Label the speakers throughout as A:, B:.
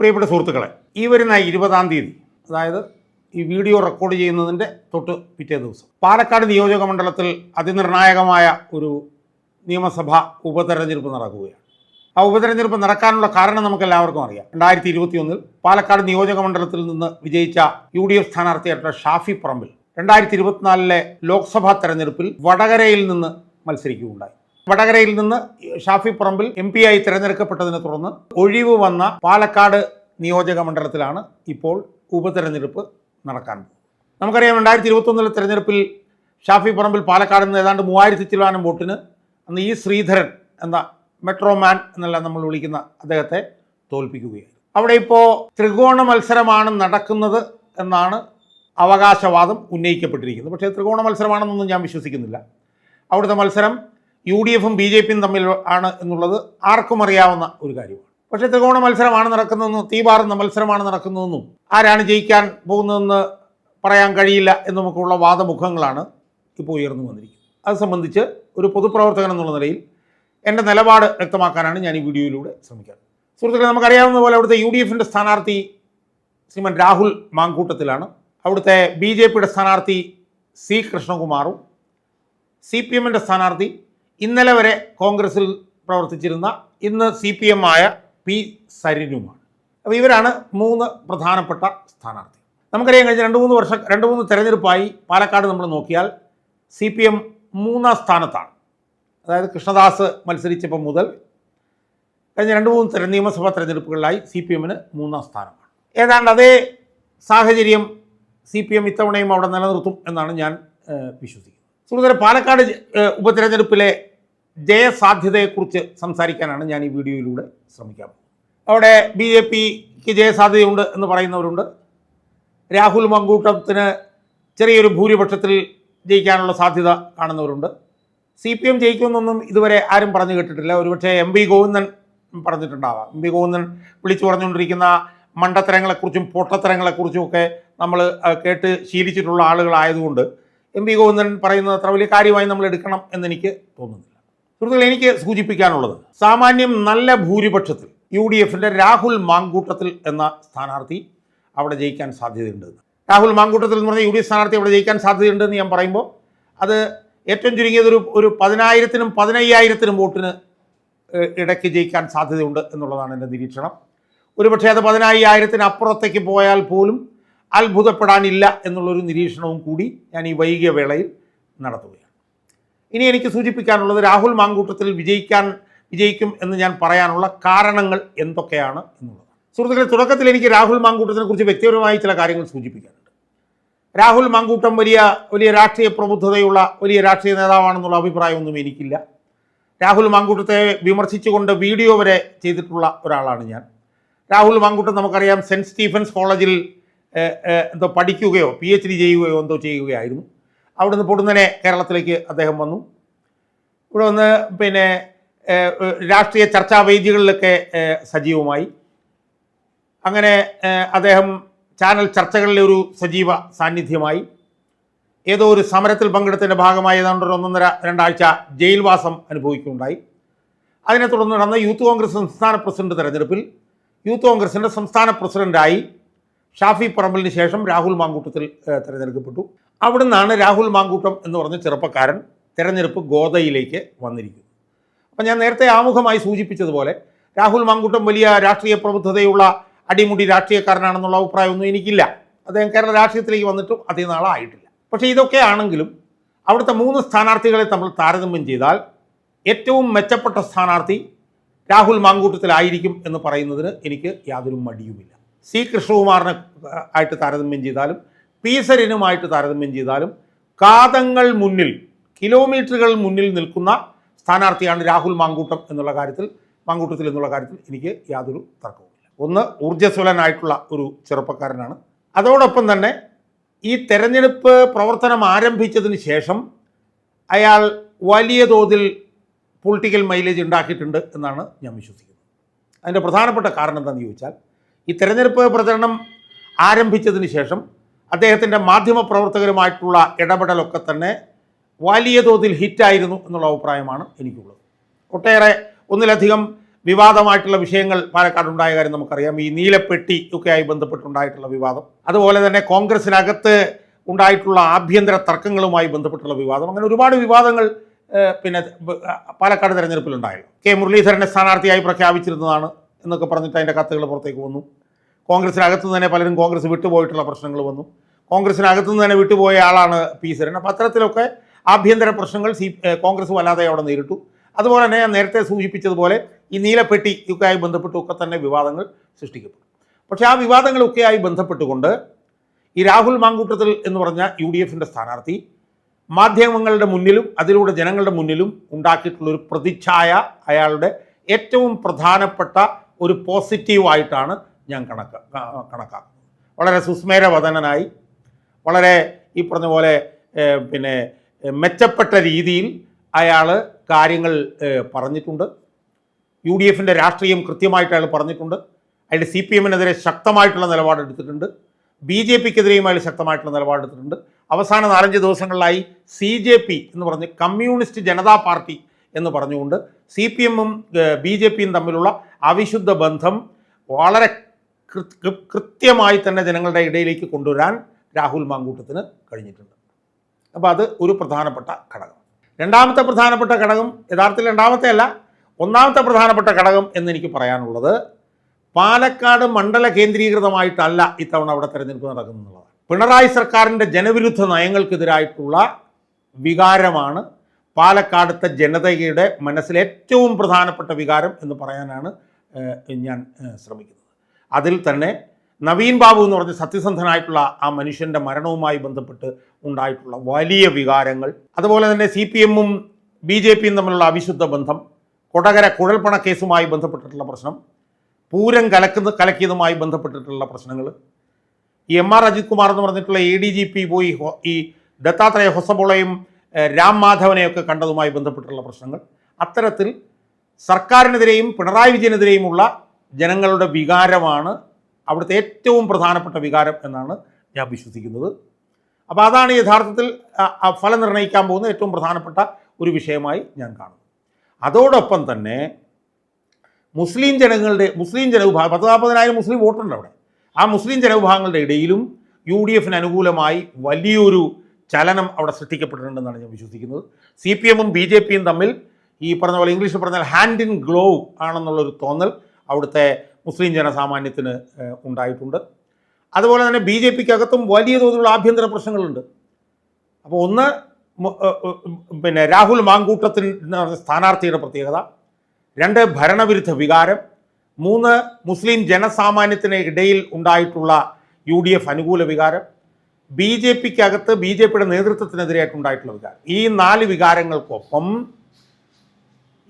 A: പ്രിയപ്പെട്ട സുഹൃത്തുക്കളെ ഈ വരുന്ന ഇരുപതാം തീയതി അതായത് ഈ വീഡിയോ റെക്കോർഡ് ചെയ്യുന്നതിന്റെ തൊട്ട് പിറ്റേ ദിവസം പാലക്കാട് നിയോജക മണ്ഡലത്തിൽ അതിനിർണായകമായ ഒരു നിയമസഭാ ഉപതെരഞ്ഞെടുപ്പ് നടക്കുകയാണ്. ആ ഉപതെരഞ്ഞെടുപ്പ് നടക്കാനുള്ള കാരണം നമുക്ക് എല്ലാവർക്കും അറിയാം. രണ്ടായിരത്തി ഇരുപത്തി ഒന്നിൽ പാലക്കാട് നിയോജക മണ്ഡലത്തിൽ നിന്ന് വിജയിച്ച യു ഡി എഫ് സ്ഥാനാർത്ഥിയായിട്ടുള്ള ഷാഫി പറമ്പിൽ രണ്ടായിരത്തി ഇരുപത്തിനാലിലെ ലോക്സഭാ തെരഞ്ഞെടുപ്പിൽ വടകരയിൽ നിന്ന് മത്സരിക്കുകയുണ്ടായി. വടകരയിൽ നിന്ന് ഷാഫി പറമ്പിൽ എം പി ആയി തിരഞ്ഞെടുക്കപ്പെട്ടതിനെ തുടർന്ന് ഒഴിവ് വന്ന പാലക്കാട് നിയോജക മണ്ഡലത്തിലാണ് ഇപ്പോൾ ഉപതെരഞ്ഞെടുപ്പ് നടക്കാൻ നമുക്കറിയാം രണ്ടായിരത്തി ഇരുപത്തൊന്നിലെ തെരഞ്ഞെടുപ്പിൽ ഷാഫി പറമ്പിൽ പാലക്കാട് നിന്ന് ഏതാണ്ട് മൂവായിരത്തി ചിലവാനം വോട്ടിന് അന്ന് ഈ ശ്രീധരൻ എന്ന മെട്രോമാൻ എന്നെല്ലാം നമ്മൾ വിളിക്കുന്ന അദ്ദേഹത്തെ തോൽപ്പിക്കുകയായിരുന്നു. അവിടെ ഇപ്പോൾ ത്രികോണ മത്സരമാണ് നടക്കുന്നത് എന്നാണ് അവകാശവാദം ഉന്നയിക്കപ്പെട്ടിരിക്കുന്നത്. പക്ഷേ ത്രികോണ മത്സരമാണെന്നൊന്നും ഞാൻ വിശ്വസിക്കുന്നില്ല. അവിടുത്തെ മത്സരം യു ഡി എഫും ബി ജെ പിയും തമ്മിൽ ആണ് എന്നുള്ളത് ആർക്കും അറിയാവുന്ന ഒരു കാര്യമാണ്. പക്ഷെ ത്രികോണ മത്സരമാണ് നടക്കുന്നതെന്നും തീപാറുന്ന മത്സരമാണ് നടക്കുന്നതെന്നും ആരാണ് ജയിക്കാൻ പോകുന്നതെന്ന് പറയാൻ കഴിയില്ല എന്നുമൊക്കെയുള്ള വാദമുഖങ്ങളാണ് ഇപ്പോൾ ഉയർന്നു വന്നിരിക്കുന്നത്. അത് സംബന്ധിച്ച് ഒരു പൊതുപ്രവർത്തകൻ എന്നുള്ള നിലയിൽ എന്റെ നിലപാട് വ്യക്തമാക്കാനാണ് ഞാൻ ഈ വീഡിയോയിലൂടെ ശ്രമിക്കുന്നത്. സുഹൃത്തുക്കളെ നമുക്കറിയാവുന്ന പോലെ അവിടുത്തെ യു ഡി എഫിന്റെ സ്ഥാനാർത്ഥി ശ്രീമൻ രാഹുൽ മാങ്കൂട്ടത്തിലാണ്. അവിടുത്തെ ബി ജെ പിയുടെ സ്ഥാനാർത്ഥി സി കൃഷ്ണകുമാറും സി പി എമ്മിന്റെ സ്ഥാനാർത്ഥി ഇന്നലെ വരെ കോൺഗ്രസിൽ പ്രവർത്തിച്ചിരുന്ന ഇന്ന് സി പി എം ആയ പി സരിനുമാണ്. അപ്പോൾ ഇവരാണ് മൂന്ന് പ്രധാനപ്പെട്ട സ്ഥാനാർത്ഥി. നമുക്കറിയാം കഴിഞ്ഞ രണ്ട് മൂന്ന് വർഷം രണ്ട് മൂന്ന് തെരഞ്ഞെടുപ്പായി പാലക്കാട് നമ്മൾ നോക്കിയാൽ സി പി എം മൂന്നാം സ്ഥാനത്താണ്. അതായത് കൃഷ്ണദാസ് മത്സരിച്ചപ്പോൾ മുതൽ കഴിഞ്ഞ രണ്ട് മൂന്ന് തെര നിയമസഭാ തെരഞ്ഞെടുപ്പുകളിലായി സി പി എമ്മിന് മൂന്നാം സ്ഥാനമാണ്. ഏതാണ്ട് അതേ സാഹചര്യം സി പി എം ഇത്തവണയും അവിടെ നിലനിർത്തും എന്നാണ് ഞാൻ വിശ്വസിക്കുന്നത്. സുഹൃത്തുക്കളെ പാലക്കാട് ഉപതെരഞ്ഞെടുപ്പിലെ ജയസാധ്യതയെക്കുറിച്ച് സംസാരിക്കാനാണ് ഞാൻ ഈ വീഡിയോയിലൂടെ ശ്രമിക്കാം. അവിടെ ബി ജെ പിക്ക് ജയസാധ്യതയുണ്ട് എന്ന് പറയുന്നവരുണ്ട്. രാഹുൽ മങ്കൂട്ടത്തിന് ചെറിയൊരു ഭൂരിപക്ഷത്തിൽ ജയിക്കാനുള്ള സാധ്യത കാണുന്നവരുണ്ട്. സി പി എം ജയിക്കുമെന്നൊന്നും ഇതുവരെ ആരും പറഞ്ഞു കേട്ടിട്ടില്ല. ഒരുപക്ഷെ എം പി ഗോവിന്ദൻ പറഞ്ഞിട്ടുണ്ടാവാം. എം പി ഗോവിന്ദൻ വിളിച്ചു പറഞ്ഞുകൊണ്ടിരിക്കുന്ന മണ്ടത്തരങ്ങളെക്കുറിച്ചും പൊട്ടത്തരങ്ങളെക്കുറിച്ചും ഒക്കെ നമ്മൾ കേട്ട് ശീലിച്ചിട്ടുള്ള ആളുകളായതുകൊണ്ട് എം പി ഗോവിന്ദൻ പറയുന്നത് അത്ര വലിയ കാര്യമായി നമ്മൾ എടുക്കണം എന്നെനിക്ക് തോന്നുന്നില്ല. സുഹൃത്തുക്കളെ എനിക്ക് സൂചിപ്പിക്കാനുള്ളത് സാമാന്യം നല്ല ഭൂരിപക്ഷത്തിൽ യു ഡി എഫിന്റെ രാഹുൽ മാങ്കൂട്ടത്തിൽ എന്ന സ്ഥാനാർത്ഥി അവിടെ ജയിക്കാൻ സാധ്യതയുണ്ട്. രാഹുൽ മാങ്കൂട്ടത്തിൽ എന്ന് പറഞ്ഞാൽ യു ഡി എഫ് സ്ഥാനാർത്ഥി അവിടെ ജയിക്കാൻ സാധ്യതയുണ്ട് എന്ന് ഞാൻ പറയുമ്പോൾ അത് ഏറ്റവും ചുരുങ്ങിയത് ഒരു പതിനായിരത്തിനും പതിനയ്യായിരത്തിനും വോട്ടിന് ഇടയ്ക്ക് ജയിക്കാൻ സാധ്യതയുണ്ട് എന്നുള്ളതാണ് എന്റെ നിരീക്ഷണം ഒരുപക്ഷെ അത് പതിനായിരത്തിന് അപ്പുറത്തേക്ക് പോയാൽ പോലും അത്ഭുതപ്പെടാനില്ല എന്നുള്ളൊരു നിരീക്ഷണവും കൂടി ഞാൻ ഈ വൈകിയ വേളയിൽ നടത്തുകയാണ് ഇനി എനിക്ക് സൂചിപ്പിക്കാനുള്ളത് രാഹുൽ മാങ്കൂട്ടത്തിൽ വിജയിക്കാൻ വിജയിക്കും എന്ന് ഞാൻ പറയാനുള്ള കാരണങ്ങൾ എന്തൊക്കെയാണ് എന്നുള്ളത്. സുഹൃത്തുക്കളെ തുടക്കത്തിൽ എനിക്ക് രാഹുൽ മാങ്കൂട്ടത്തിനെ കുറിച്ച് വ്യക്തിപരമായി ചില കാര്യങ്ങൾ സൂചിപ്പിക്കാനുണ്ട്. രാഹുൽ മാങ്കൂട്ടം വലിയ വലിയ രാഷ്ട്രീയ പ്രബുദ്ധതയുള്ള വലിയ രാഷ്ട്രീയ നേതാവാണെന്നുള്ള അഭിപ്രായമൊന്നും എനിക്കില്ല. രാഹുൽ മാങ്കൂട്ടത്തെ വിമർശിച്ചുകൊണ്ട് വീഡിയോ വരെ ചെയ്തിട്ടുള്ള ഒരാളാണ് ഞാൻ. രാഹുൽ മാങ്കൂട്ടം നമുക്കറിയാം സെന്റ് സ്റ്റീഫൻസ് കോളേജിൽ എന്തോ പഠിക്കുകയോ പി എച്ച് ഡി ചെയ്യുകയോ എന്തോ ചെയ്യുകയായിരുന്നു. അവിടുന്ന് പൊടുന്നനെ കേരളത്തിലേക്ക് അദ്ദേഹം വന്നു. ഇവിടെ വന്ന് പിന്നെ രാഷ്ട്രീയ ചർച്ചാ വേദികളിലൊക്കെ സജീവമായി. അങ്ങനെ അദ്ദേഹം ചാനൽ ചർച്ചകളിലെ ഒരു സജീവ സാന്നിധ്യമായി. ഏതോ ഒരു സമരത്തിൽ പങ്കെടുത്തതിന്റെ ഭാഗമായി ഏതാണ്ട് ഒരു ഒന്നൊന്നര രണ്ടാഴ്ച ജയിൽവാസം അനുഭവിക്കുകയുണ്ടായി. അതിനെ തുടർന്ന് നടന്ന യൂത്ത് കോൺഗ്രസ് സംസ്ഥാന പ്രസിഡന്റ് തെരഞ്ഞെടുപ്പിൽ യൂത്ത് കോൺഗ്രസിന്റെ സംസ്ഥാന പ്രസിഡന്റായി ഷാഫി പറമ്പലിന് ശേഷം രാഹുൽ മാങ്കൂട്ടത്തിൽ തിരഞ്ഞെടുക്കപ്പെട്ടു. അവിടെ നിന്നാണ് രാഹുൽ മാങ്കൂട്ടം എന്ന് പറഞ്ഞ ചെറുപ്പക്കാരൻ തിരഞ്ഞെടുപ്പ് ഗോതയിലേക്ക് വന്നിരിക്കുന്നത്. അപ്പം ഞാൻ നേരത്തെ ആമുഖമായി സൂചിപ്പിച്ചതുപോലെ രാഹുൽ മാങ്കൂട്ടം വലിയ രാഷ്ട്രീയ പ്രബുദ്ധതയുള്ള അടിമുടി രാഷ്ട്രീയക്കാരനാണെന്നുള്ള അഭിപ്രായമൊന്നും എനിക്കില്ല. അദ്ദേഹം കേരള രാഷ്ട്രീയത്തിലേക്ക് വന്നിട്ടും അധികം നാളായിട്ടില്ല പക്ഷേ ഇതൊക്കെ ആണെങ്കിലും അവിടുത്തെ മൂന്ന് സ്ഥാനാർത്ഥികളെ നമ്മൾ താരതമ്യം ചെയ്താൽ ഏറ്റവും മെച്ചപ്പെട്ട സ്ഥാനാർത്ഥി രാഹുൽ മാങ്കൂട്ടത്തിലായിരിക്കും എന്ന് പറയുന്നതിന് എനിക്ക് യാതൊരു മടിയുമില്ല. സി കൃഷ്ണകുമാറിനെ ആയിട്ട് താരതമ്യം ചെയ്താലും പി സരിനുമായിട്ട് താരതമ്യം ചെയ്താലും കാതങ്ങൾ മുന്നിൽ കിലോമീറ്ററുകൾ മുന്നിൽ നിൽക്കുന്ന സ്ഥാനാർത്ഥിയാണ് രാഹുൽ മാങ്കൂട്ടം എന്നുള്ള കാര്യത്തിൽ മാങ്കൂട്ടത്തിൽ എന്നുള്ള കാര്യത്തിൽ എനിക്ക് യാതൊരു തർക്കവുമില്ല. ഒന്ന് ഊർജസ്വലനായിട്ടുള്ള ഒരു ചെറുപ്പക്കാരനാണ്. അതോടൊപ്പം തന്നെ ഈ തെരഞ്ഞെടുപ്പ് പ്രവർത്തനം ആരംഭിച്ചതിന് ശേഷം അയാൾ വലിയ തോതിൽ പൊളിറ്റിക്കൽ മൈലേജ് ഉണ്ടാക്കിയിട്ടുണ്ട് എന്നാണ് ഞാൻ വിശ്വസിക്കുന്നത്. അതിന്റെ പ്രധാനപ്പെട്ട കാരണം എന്താണെന്ന് ചോദിച്ചാൽ ഈ തെരഞ്ഞെടുപ്പ് പ്രചരണം ആരംഭിച്ചതിന് ശേഷം അദ്ദേഹത്തിന്റെ മാധ്യമപ്രവർത്തകരുമായിട്ടുള്ള ഇടപെടലൊക്കെ തന്നെ വലിയ തോതിൽ ഹിറ്റായിരുന്നു എന്നുള്ള അഭിപ്രായമാണ് എനിക്കുള്ളത്. ഒട്ടേറെ ഒന്നിലധികം വിവാദമായിട്ടുള്ള വിഷയങ്ങൾ പാലക്കാട് ഉണ്ടായ കാര്യം നമുക്കറിയാം. ഈ നീലപ്പെട്ടി ഒക്കെയായി ബന്ധപ്പെട്ടുണ്ടായിട്ടുള്ള വിവാദം. അതുപോലെ തന്നെ കോൺഗ്രസിനകത്ത് ഉണ്ടായിട്ടുള്ള ആഭ്യന്തര തർക്കങ്ങളുമായി ബന്ധപ്പെട്ടുള്ള വിവാദം. അങ്ങനെ ഒരുപാട് വിവാദങ്ങൾ പിന്നെ പാലക്കാട് തെരഞ്ഞെടുപ്പിലുണ്ടായല്ലോ കെ മുരളീധരനെ സ്ഥാനാർത്ഥിയായി പ്രഖ്യാപിച്ചിരുന്നതാണ് എന്നൊക്കെ പറഞ്ഞിട്ട് അതിന്റെ കത്തുകൾ പുറത്തേക്ക് വന്നു. കോൺഗ്രസിനകത്തു നിന്ന് തന്നെ പലരും കോൺഗ്രസ് വിട്ടുപോയിട്ടുള്ള പ്രശ്നങ്ങൾ വന്നു. കോൺഗ്രസിനകത്തു നിന്ന് തന്നെ വിട്ടുപോയ ആളാണ് പി സുരൻ അപ്പോൾ അത്തരത്തിലൊക്കെ ആഭ്യന്തര പ്രശ്നങ്ങൾ സി കോൺഗ്രസ് വല്ലാതെ അവിടെ നേരിട്ടു. അതുപോലെ തന്നെ ഞാൻ നേരത്തെ സൂചിപ്പിച്ചതുപോലെ ഈ നീലപ്പെട്ടി ഒക്കെയായി ബന്ധപ്പെട്ടൊക്കെ തന്നെ വിവാദങ്ങൾ സൃഷ്ടിക്കപ്പെട്ടു. പക്ഷേ ആ വിവാദങ്ങളൊക്കെയായി ബന്ധപ്പെട്ടുകൊണ്ട് ഈ രാഹുൽ മാങ്കൂട്ടത്തിൽ എന്ന് പറഞ്ഞ യു ഡി എഫിന്റെ സ്ഥാനാർത്ഥി മാധ്യമങ്ങളുടെ മുന്നിലും അതിലൂടെ ജനങ്ങളുടെ മുന്നിലും ഉണ്ടാക്കിയിട്ടുള്ളൊരു പ്രതിച്ഛായ അയാളുടെ ഏറ്റവും പ്രധാനപ്പെട്ട ഒരു പോസിറ്റീവായിട്ടാണ് ഞാൻ കണക്ക് കണക്കാക്കുന്നത്. വളരെ സുസ്മേരവദനായി വളരെ ഈ പറഞ്ഞ പോലെ പിന്നെ മെച്ചപ്പെട്ട രീതിയിൽ അയാൾ കാര്യങ്ങൾ പറഞ്ഞിട്ടുണ്ട്. യു ഡി എഫിന്റെ രാഷ്ട്രീയം കൃത്യമായിട്ട് അയാൾ പറഞ്ഞിട്ടുണ്ട്. അയാൾ സി പി എമ്മിനെതിരെ ശക്തമായിട്ടുള്ള നിലപാടെടുത്തിട്ടുണ്ട് ബി ജെ പിക്കെതിരെയും അയാൾ ശക്തമായിട്ടുള്ള നിലപാടെടുത്തിട്ടുണ്ട് അവസാന നാലഞ്ച് ദിവസങ്ങളിലായി സി ജെ പി എന്ന് പറഞ്ഞ് കമ്മ്യൂണിസ്റ്റ് ജനതാ പാർട്ടി എന്ന് പറഞ്ഞുകൊണ്ട് സി പി എമ്മും ബി ജെ പിയും തമ്മിലുള്ള അവിശുദ്ധ ബന്ധം വളരെ കൃത്യമായി തന്നെ ജനങ്ങളുടെ ഇടയിലേക്ക് കൊണ്ടുവരാൻ രാഹുൽ മാങ്കൂട്ടത്തിന് കഴിഞ്ഞിട്ടുണ്ട്. അപ്പോൾ അത് ഒരു പ്രധാനപ്പെട്ട ഘടകം. രണ്ടാമത്തെ പ്രധാനപ്പെട്ട ഘടകം യഥാർത്ഥത്തിൽ രണ്ടാമത്തെ അല്ല ഒന്നാമത്തെ പ്രധാനപ്പെട്ട ഘടകം എന്നെനിക്ക് പറയാനുള്ളത് പാലക്കാട് മണ്ഡല കേന്ദ്രീകൃതമായിട്ടല്ല ഇത്തവണ അവിടെ തെരഞ്ഞെടുപ്പ് നടക്കുന്നുള്ളതാണ് പിണറായി സർക്കാരിന്റെ ജനവിരുദ്ധ നയങ്ങൾക്കെതിരായിട്ടുള്ള വികാരമാണ് പാലക്കാടത്തെ ജനതയുടെ മനസ്സിലെ ഏറ്റവും പ്രധാനപ്പെട്ട വികാരം എന്ന് പറയാനാണ് ഞാൻ ശ്രമിക്കുന്നത്. അതിൽ തന്നെ നവീൻ ബാബു എന്ന് പറഞ്ഞ സത്യസന്ധനായിട്ടുള്ള ആ മനുഷ്യന്റെ മരണവുമായി ബന്ധപ്പെട്ട് ഉണ്ടായിട്ടുള്ള വലിയ വികാരങ്ങൾ അതുപോലെ തന്നെ സി പി എമ്മും ബി ജെ പിയും തമ്മിലുള്ള അവിശുദ്ധ ബന്ധം കൊടകര കുഴൽപ്പണ കേസുമായി ബന്ധപ്പെട്ടിട്ടുള്ള പ്രശ്നം പൂരം കലക്കുന്ന കലക്കിയതുമായി ബന്ധപ്പെട്ടിട്ടുള്ള പ്രശ്നങ്ങൾ ഈ എം ആർ അജിത് കുമാർ എന്ന് പറഞ്ഞിട്ടുള്ള എ ഡി ജി പി പോയി ഈ ദത്താത്രേയ ഹൊസബോളയും രാം മാധവനെയൊക്കെ കണ്ടതുമായി ബന്ധപ്പെട്ടുള്ള പ്രശ്നങ്ങൾ. അത്തരത്തിൽ സർക്കാരിനെതിരെയും പിണറായി വിജയനെതിരെയുമുള്ള ജനങ്ങളുടെ വികാരമാണ് അവിടുത്തെ ഏറ്റവും പ്രധാനപ്പെട്ട വികാരം എന്നാണ് ഞാൻ വിശ്വസിക്കുന്നത്. അപ്പോൾ അതാണ് യഥാർത്ഥത്തിൽ ഫലം നിർണയിക്കാൻ പോകുന്ന ഏറ്റവും പ്രധാനപ്പെട്ട ഒരു വിഷയമായി ഞാൻ കാണുന്നു അതോടൊപ്പം തന്നെ മുസ്ലിം ജനങ്ങളുടെ മുസ്ലിം ജനവിഭാഗം പത്ത് നാൽപ്പതിനായിരം മുസ്ലിം വോട്ടുണ്ട് അവിടെ. ആ മുസ്ലിം ജനവിഭാഗങ്ങളുടെ ഇടയിലും യു ഡി എഫിന് അനുകൂലമായി വലിയൊരു ചലനം അവിടെ സൃഷ്ടിക്കപ്പെട്ടിട്ടുണ്ടെന്നാണ് ഞാൻ വിശ്വസിക്കുന്നത്. സി പി എമ്മും ബി ജെ പിയും തമ്മിൽ ഈ പറഞ്ഞ പോലെ ഇംഗ്ലീഷിൽ പറഞ്ഞാൽ ഹാൻഡ് ഇൻ ഗ്ലോവ് ആണെന്നുള്ളൊരു തോന്നൽ അവിടുത്തെ മുസ്ലിം ജനസാമാന്യത്തിന് ഉണ്ടായിട്ടുണ്ട്. അതുപോലെ തന്നെ ബി ജെ പിക്ക് അകത്തും വലിയ തോതിലുള്ള ആഭ്യന്തര പ്രശ്നങ്ങളുണ്ട്. അപ്പോൾ ഒന്ന് പിന്നെ രാഹുൽ മാങ്കൂട്ടത്തിൽ സ്ഥാനാർത്ഥിയുടെ പ്രത്യേകത. രണ്ട് ഭരണവിരുദ്ധ വികാരം. മൂന്ന് മുസ്ലിം ജനസാമാന്യത്തിന് ഇടയിൽ ഉണ്ടായിട്ടുള്ള യു ഡി എഫ് അനുകൂല വികാരം. ബി ജെ പിക്കകത്ത് ബി ജെ പിയുടെ നേതൃത്വത്തിനെതിരായിട്ടുണ്ടായിട്ടുള്ള വികാരം ഈ നാല് വികാരങ്ങൾക്കൊപ്പം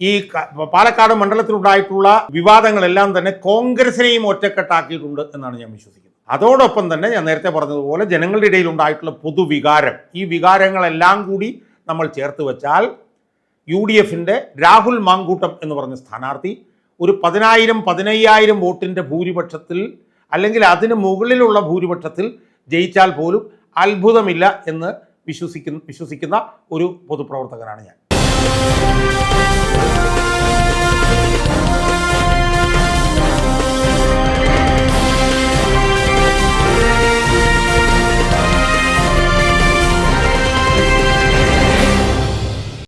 A: ഈ പാലക്കാട് മണ്ഡലത്തിലുണ്ടായിട്ടുള്ള വിവാദങ്ങളെല്ലാം തന്നെ കോൺഗ്രസിനെയും ഒറ്റക്കെട്ടാക്കിയിട്ടുണ്ട് എന്നാണ് ഞാൻ വിശ്വസിക്കുന്നത്. അതോടൊപ്പം തന്നെ ഞാൻ നേരത്തെ പറഞ്ഞതുപോലെ ജനങ്ങളുടെ ഇടയിൽ ഉണ്ടായിട്ടുള്ള പൊതുവികാരം ഈ വികാരങ്ങളെല്ലാം കൂടി നമ്മൾ ചേർത്ത് വെച്ചാൽ യു ഡി എഫിന്റെ രാഹുൽ മാങ്കൂട്ടം എന്ന് പറഞ്ഞ സ്ഥാനാർത്ഥി ഒരു പതിനായിരം പതിനയ്യായിരം വോട്ടിന്റെ ഭൂരിപക്ഷത്തിൽ അല്ലെങ്കിൽ അതിന് മുകളിലുള്ള ഭൂരിപക്ഷത്തിൽ ജയിച്ചാൽ പോലും അത്ഭുതമില്ല എന്ന് വിശ്വസിക്കുന്ന വിശ്വസിക്കുന്ന ഒരു പൊതുപ്രവർത്തകനാണ് ഞാൻ.